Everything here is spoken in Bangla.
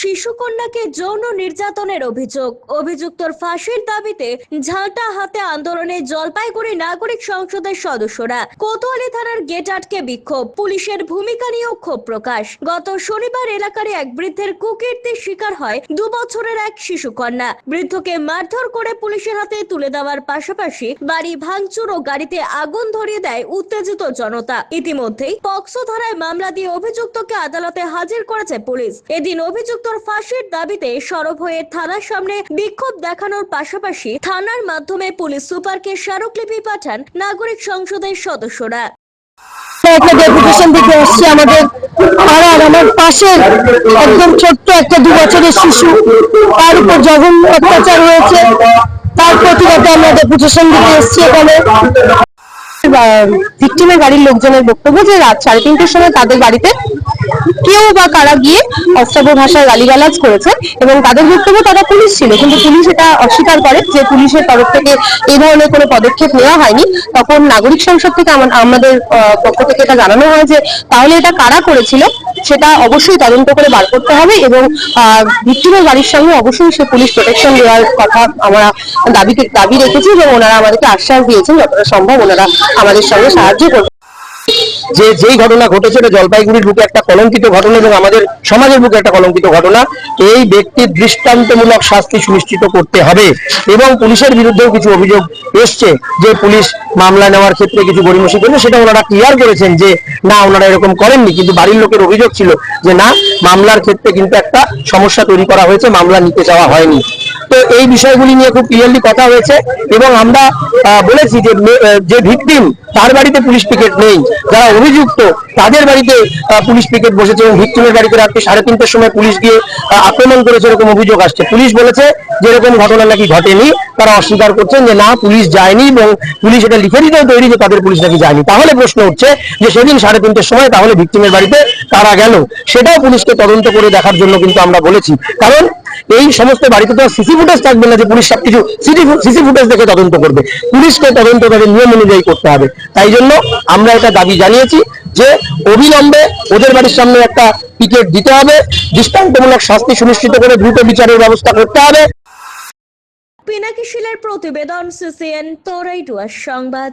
শিশুকন্যাকে যৌন নির্যাতনের অভিযোগ। অভিযুক্তর ফাঁসির দাবিতে হাতে আন্দোলনে জলপাইগুড়ি নাগরিক সংসদের সদস্যরা কোতোয়ালি থানার গেট আটকে বিক্ষোভ। পুলিশের ভূমিকা নিয়েও ক্ষোভ প্রকাশ। গত শনিবার এলাকার এক বৃদ্ধের কুকীর্তির শিকার হয় দু বছরের এক শিশুকন্যা। বৃদ্ধকে মারধর করে পুলিশের হাতে তুলে দেওয়ার পাশাপাশি বাড়ি ভাঙচুর ও গাড়িতে আগুন ধরিয়ে দেয় উত্তেজিত জনতা। ইতিমধ্যেই পক্সো ধারায় মামলা দিয়ে অভিযুক্তকে আদালতে হাজির করেছে পুলিশ। এদিন অভিযুক্তর ফাঁসির দাবিতে সরব হয়ে থানার সামনে বিক্ষোভ দেখানোর পাশাপাশি থানার মাধ্যমে পুলিশ সুপারকে স্মারকলিপি পাঠান নাগরিক সংসদের সদস্যরা। আমাদের পাশের ছোট্ট একটা শিশু, তার উপর জঘন্য অত্যাচার হয়েছে, তার প্রতিবাদে আমরা ডেপুটেশন দিতে এসছি এখানে। ভিক্টিমের বাড়ির লোকজনের বক্তব্য যে রাত সাড়ে তিনটের সময় তাদের বাড়িতে কেউ বা কারা গিয়ে অস্ত্রাব্য ভাষায় গালিগালাজ করেছে এবং তাদের বক্তব্য তারা পুলিশ ছিল, কিন্তু পুলিশ এটা অস্বীকার করে যে পুলিশের তরফ থেকে এই ধরনের কোনো পদক্ষেপ নেওয়া হয়নি। তখন নাগরিক সংসদ থেকে আমা- আমাদের পক্ষ থেকে এটা জানানো হয় যে তাহলে এটা কারা করেছিল? সেটা অবশ্যই তদন্ত করে বার করতে হবে এবং ভিক্টিমের বাড়ির সঙ্গে অবশ্যই সে পুলিশ প্রোটেকশন দেওয়ার কথা আমরা দাবি দাবি রেখেছি এবং ওনারা আমাদেরকে আশ্বাস দিয়েছেন যতটা সম্ভব ওনারা আমাদের সঙ্গে সাহায্য করবেন। যে, যেই ঘটনা ঘটেছে, এটা জলপাইগুড়ির বুকে একটা কলঙ্কিত ঘটনা এবং আমাদের সমাজের বুকে একটা কলঙ্কিত ঘটনা, এই ব্যক্তির দৃষ্টান্তমূলক শাস্তি সুনিশ্চিত করতে হবে। এবং পুলিশের বিরুদ্ধেও কিছু অভিযোগ এসছে যে, পুলিশ মামলা নেওয়ার ক্ষেত্রে কিছু গরিমসি করেছে সেটা ওনারা ক্লিয়ার করেছেন যে, না, ওনারা এরকম করেননি। কিন্তু বাড়ির লোকের অভিযোগ ছিল যে, না, মামলার ক্ষেত্রে কিন্তু একটা সমস্যা তৈরি করা হয়েছে, মামলা নিতে যাওয়া হয়নি। তো এই বিষয়গুলি নিয়ে খুব ক্লিয়ারলি কথা হয়েছে এবং আমরা বলেছি যে যে ভিকটিম, তার বাড়িতে পুলিশ পিকেট নেই। যারা অভিযুক্ত, তাদের বাড়িতে পুলিশ পিকেট বসেছে এবং ভিকটিমের বাড়িতে রাত্রি সাড়ে তিনটের সময় পুলিশ গিয়ে আক্রমণ করেছে এরকম অভিযোগ আসছে। পুলিশ বলেছে যে এরকম ঘটনা নাকি ঘটেনি। তারা অস্বীকার করছেন যে না, পুলিশ যায়নি এবং পুলিশ এটা লিখে দিতেও তৈরি যে তাদের পুলিশ নাকি যায়নি। তাহলে প্রশ্ন উঠছে যে সেদিন সাড়ে তিনটের সময় তাহলে ভিকটিমের বাড়িতে তারা গেল? সেটাও পুলিশকে তদন্ত করে দেখার জন্য কিন্তু আমরা বলেছি। কারণ এই সমস্ত বাড়িতে তো সিসি ফুটেজ থাকবে না যে পুলিশ সবকিছু সিসি ফুটেজ দেখে তদন্ত করবে। পুলিশকে তদন্ত তাদের নিয়ম অনুযায়ী করতে হবে। তাই জন্য আমরা এটা দাবি জানিয়েছি যে অবিলম্বে ওদের বাড়ির সামনে একটা টিকিট দিতে হবে। দৃষ্টান্তমূলক শাস্তি সুনিশ্চিত করে দ্রুত বিচারের ব্যবস্থা করতে হবে। পিনাকি শিলের প্রতিবেদন সিসিএন তোরাইটুয়ার সংবাদ।